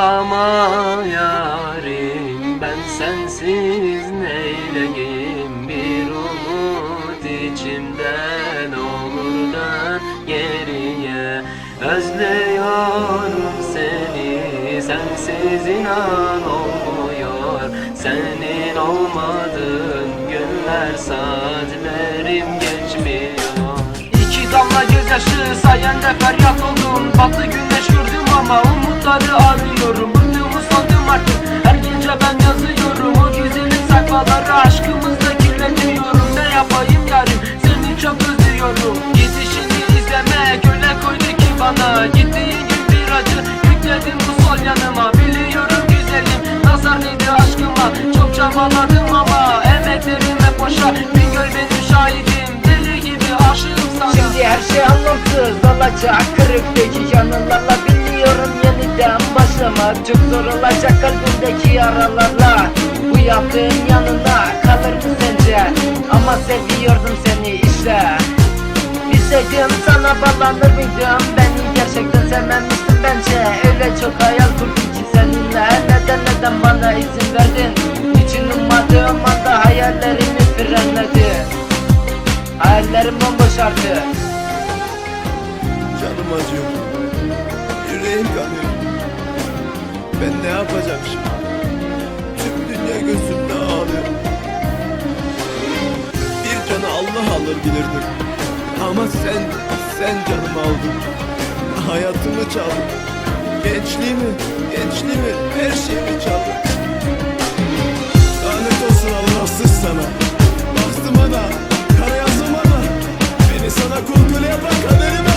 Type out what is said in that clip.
Ağlama yarim ben sensiz neyleyim? Bir umut içimden olur dön geriye. Özlüyorum seni sensiz inan olmuyor. Senin olmadığın günler saatlerim geçmiyor. İki damla gözyaşı sayende feryat oldum. Batı güneş gördüm ama umutları arıyorum Bıktığımı sandım artık? Her gece ben yazıyorum O güzelim sayfaları aşkımızda kirletiyorum. Ne yapayım yarim seni çok özlüyorum. Gidişini izleme göle koydu ki bana. Gittiğin gün bir acı yükledim bu sol yanıma. Biliyorum güzelim nazar değdi aşkıma? Çok çabaladım ama emeklerim hep boşa. Bir gör benim şahidim deli gibi aşığım sana. Şimdi her şey anlamsız olacak Kırık dökük Çok zor olacak kalbimdeki yaralarla. Bu yaptığın yanına kalır mı sence? Ama seviyordum seni işte. Bilseydim sana bağlanır mıydım? Beni gerçekten sevmemiştin bence. Öyle çok hayal kurdum ki seninle. Neden neden bana izin verdin? Hiç ummadığım anda hayallerimi frenledin Hayallerim bomboş artık. Canım acıyor. Yüreğim kanıyor. Ben ne yapacağım şimdi? Tüm dünya gözümde ağlıyor. Bir canı Allah alır bilirdim. Ama sen, sen canımı aldın. Hayatımı çaldın. Gençliğimi, gençliğimi, her şeyimi çaldın. Lanet olsun Allahsız sana. Baktım ana, kara yazım ana. Beni sana kul yapan kaderime